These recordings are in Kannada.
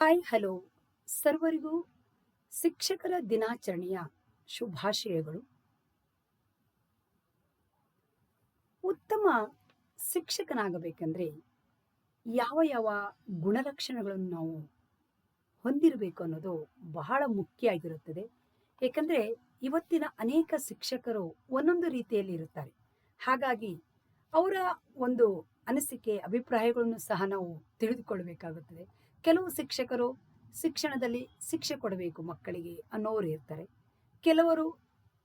ಹಾಯ್ ಹಲೋ ಸರ್ವರಿಗೂ ಶಿಕ್ಷಕರ ದಿನಾಚರಣೆಯ ಶುಭಾಶಯಗಳು. ಉತ್ತಮ ಶಿಕ್ಷಕನಾಗಬೇಕಂದ್ರೆ ಯಾವ ಯಾವ ಗುಣಲಕ್ಷಣಗಳನ್ನು ನಾವು ಹೊಂದಿರಬೇಕು ಅನ್ನೋದು ಬಹಳ ಮುಖ್ಯ ಆಗಿರುತ್ತದೆ. ಏಕೆಂದರೆ ಇವತ್ತಿನ ಅನೇಕ ಶಿಕ್ಷಕರು ಒಂದೊಂದು ರೀತಿಯಲ್ಲಿ ಇರುತ್ತಾರೆ. ಹಾಗಾಗಿ ಅವರ ಒಂದು ಅನಿಸಿಕೆ, ಅಭಿಪ್ರಾಯಗಳನ್ನು ಸಹ ನಾವು ತಿಳಿದುಕೊಳ್ಳಬೇಕಾಗುತ್ತದೆ. ಕೆಲವು ಶಿಕ್ಷಕರು ಶಿಕ್ಷಣದಲ್ಲಿ ಶಿಕ್ಷೆ ಕೊಡಬೇಕು ಮಕ್ಕಳಿಗೆ ಅನ್ನೋರು ಇರ್ತಾರೆ. ಕೆಲವರು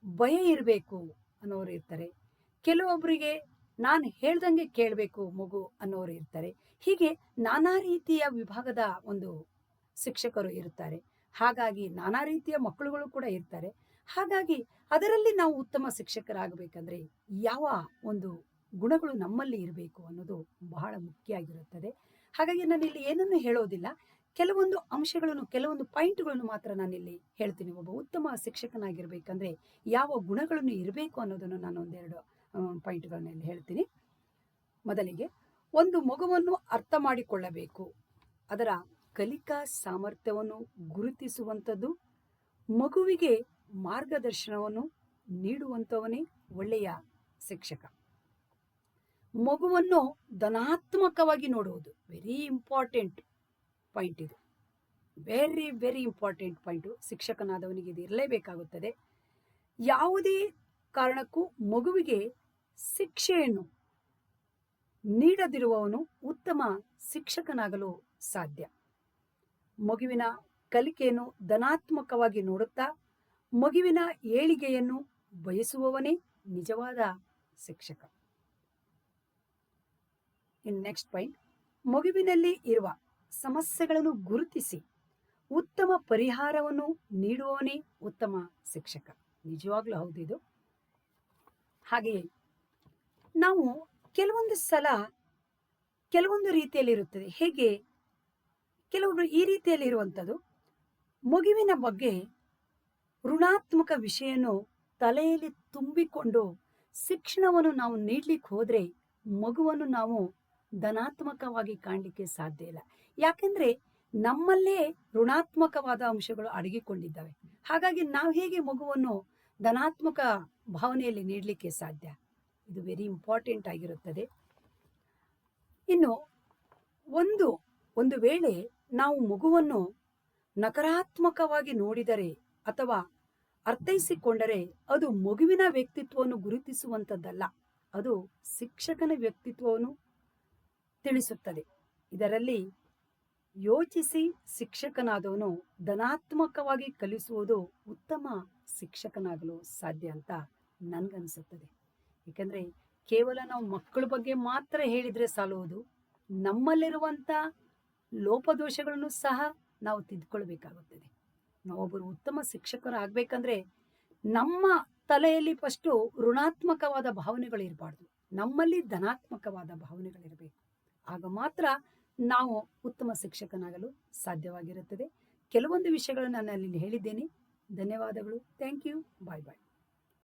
ಭಯ ಇರಬೇಕು ಅನ್ನೋರು ಇರ್ತಾರೆ. ಕೆಲವೊಬ್ಬರಿಗೆ ನಾನು ಹೇಳ್ದಂಗೆ ಕೇಳಬೇಕು ಮಗು ಅನ್ನೋರು ಇರ್ತಾರೆ. ಹೀಗೆ ನಾನಾ ರೀತಿಯ ವಿಭಾಗದ ಒಂದು ಶಿಕ್ಷಕರು ಇರುತ್ತಾರೆ. ಹಾಗಾಗಿ ನಾನಾ ರೀತಿಯ ಮಕ್ಕಳುಗಳು ಕೂಡ ಇರ್ತಾರೆ. ಹಾಗಾಗಿ ಅದರಲ್ಲಿ ನಾವು ಉತ್ತಮ ಶಿಕ್ಷಕರಾಗಬೇಕಂದ್ರೆ ಯಾವ ಒಂದು ಗುಣಗಳು ನಮ್ಮಲ್ಲಿ ಇರಬೇಕು ಅನ್ನೋದು ಬಹಳ ಮುಖ್ಯ ಆಗಿರುತ್ತದೆ. ಹಾಗಾಗಿ ನಾನು ಇಲ್ಲಿ ಏನನ್ನು ಹೇಳೋದಿಲ್ಲ. ಕೆಲವೊಂದು ಅಂಶಗಳನ್ನು, ಕೆಲವೊಂದು ಪಾಯಿಂಟ್ಗಳನ್ನು ಮಾತ್ರ ನಾನಿಲ್ಲಿ ಹೇಳ್ತೀನಿ. ಒಬ್ಬ ಉತ್ತಮ ಶಿಕ್ಷಕನಾಗಿರ್ಬೇಕಂದ್ರೆ ಯಾವ ಗುಣಗಳನ್ನು ಇರಬೇಕು ಅನ್ನೋದನ್ನು ನಾನು ಒಂದೆರಡು ಪಾಯಿಂಟ್ಗಳನ್ನ ಇಲ್ಲಿ ಹೇಳ್ತೀನಿ. ಮೊದಲಿಗೆ ಒಂದು ಮಗುವನ್ನು ಅರ್ಥ ಮಾಡಿಕೊಳ್ಳಬೇಕು. ಅದರ ಕಲಿಕಾ ಸಾಮರ್ಥ್ಯವನ್ನು ಗುರುತಿಸುವಂಥದ್ದು, ಮಗುವಿಗೆ ಮಾರ್ಗದರ್ಶನವನ್ನು ನೀಡುವಂಥವನೇ ಒಳ್ಳೆಯ ಶಿಕ್ಷಕ. ಮಗುವನ್ನು ಧನಾತ್ಮಕವಾಗಿ ನೋಡುವುದು. ವೆರಿ ಇಂಪಾರ್ಟೆಂಟ್ ಪಾಯಿಂಟ್ ಇದು. ವೆರಿ ವೆರಿ ಇಂಪಾರ್ಟೆಂಟ್ ಪಾಯಿಂಟು ಶಿಕ್ಷಕನಾದವನಿಗೆ ಇದು ಇರಲೇಬೇಕಾಗುತ್ತದೆ. ಯಾವುದೇ ಕಾರಣಕ್ಕೂ ಮಗುವಿಗೆ ಶಿಕ್ಷೆಯನ್ನು ನೀಡದಿರುವವನು ಉತ್ತಮ ಶಿಕ್ಷಕನಾಗಲು ಸಾಧ್ಯ. ಮಗುವಿನ ಕಲಿಕೆಯನ್ನು ಧನಾತ್ಮಕವಾಗಿ ನೋಡುತ್ತಾ, ಮಗುವಿನ ಏಳಿಗೆಯನ್ನು ಬಯಸುವವನೇ ನಿಜವಾದ ಶಿಕ್ಷಕ. In next point. ಮಗುವಿನಲ್ಲಿ ಇರುವ ಸಮಸ್ಯೆಗಳನ್ನು ಗುರುತಿಸಿ ಉತ್ತಮ ಪರಿಹಾರವನ್ನು ನೀಡುವವನೇ ಉತ್ತಮ ಶಿಕ್ಷಕ. ನಿಜವಾಗ್ಲೂ ಹೌದು ಇದು. ಹಾಗೆಯೇ ನಾವು ಕೆಲವೊಂದು ಸಲ ಕೆಲವೊಂದು ರೀತಿಯಲ್ಲಿ ಇರುತ್ತದೆ ಹೇಗೆ? ಕೆಲವೊಬ್ರು ಈ ರೀತಿಯಲ್ಲಿ ಇರುವಂಥದ್ದು ಮಗುವಿನ ಬಗ್ಗೆ ಋಣಾತ್ಮಕ ವಿಷಯನು ತಲೆಯಲ್ಲಿ ತುಂಬಿಕೊಂಡು ಶಿಕ್ಷಣವನ್ನು ನಾವು ನೀಡ್ಲಿಕ್ಕೆ ಹೋದ್ರೆ ಮಗುವನ್ನು ನಾವು ಧನಾತ್ಮಕವಾಗಿ ಕಾಣಲಿಕ್ಕೆ ಸಾಧ್ಯ ಇಲ್ಲ. ಯಾಕೆಂದ್ರೆ ನಮ್ಮಲ್ಲೇ ಋಣಾತ್ಮಕವಾದ ಅಂಶಗಳು ಅಡಗಿಕೊಂಡಿದ್ದಾವೆ. ಹಾಗಾಗಿ ನಾವು ಹೇಗೆ ಮಗುವನ್ನು ಧನಾತ್ಮಕ ಭಾವನೆಯಲ್ಲಿ ನೀಡಲಿಕ್ಕೆ ಸಾಧ್ಯ? ಇದು ವೆರಿ ಇಂಪಾರ್ಟೆಂಟ್ ಆಗಿರುತ್ತದೆ. ಇನ್ನು ಒಂದು ಒಂದು ವೇಳೆ ನಾವು ಮಗುವನ್ನು ನಕಾರಾತ್ಮಕವಾಗಿ ನೋಡಿದರೆ ಅಥವಾ ಅರ್ಥೈಸಿಕೊಂಡರೆ ಅದು ಮಗುವಿನ ವ್ಯಕ್ತಿತ್ವವನ್ನು ಗುರುತಿಸುವಂಥದ್ದಲ್ಲ ಅದು ಶಿಕ್ಷಕನ ವ್ಯಕ್ತಿತ್ವವನ್ನು ತಿಳಿಸುತ್ತದೆ. ಇದರಲ್ಲಿ ಯೋಚಿಸಿ ಶಿಕ್ಷಕನಾದವನು ಧನಾತ್ಮಕವಾಗಿ ಕಲಿಸುವುದು ಉತ್ತಮ ಶಿಕ್ಷಕನಾಗಲು ಸಾಧ್ಯ ಅಂತ ನನ್ಗನ್ಸುತ್ತದೆ. ಏಕೆಂದರೆ ಕೇವಲ ನಾವು ಮಕ್ಕಳ ಬಗ್ಗೆ ಮಾತ್ರ ಹೇಳಿದರೆ ಸಾಲುವುದು ನಮ್ಮಲ್ಲಿರುವಂಥ ಲೋಪದೋಷಗಳನ್ನು ಸಹ ನಾವು ತಿದ್ದುಕೊಳ್ಬೇಕಾಗುತ್ತದೆ ನಾವೊಬ್ಬರು ಉತ್ತಮ ಶಿಕ್ಷಕರಾಗಬೇಕಂದ್ರೆ ನಮ್ಮ ತಲೆಯಲ್ಲಿ ಫಸ್ಟು ಋಣಾತ್ಮಕವಾದ ಭಾವನೆಗಳು ಇರಬಾರ್ದು ನಮ್ಮಲ್ಲಿ ಧನಾತ್ಮಕವಾದ ಭಾವನೆಗಳಿರಬೇಕು. ಆಗ ಮಾತ್ರ ನಾವು ಉತ್ತಮ ಶಿಕ್ಷಕನಾಗಲು ಸಾಧ್ಯವಾಗಿರುತ್ತದೆ. ಕೆಲವೊಂದು ವಿಷಯಗಳನ್ನು ನಾನು ಅಲ್ಲಿ ಹೇಳಿದ್ದೇನೆ. ಧನ್ಯವಾದಗಳು. Thank you bye bye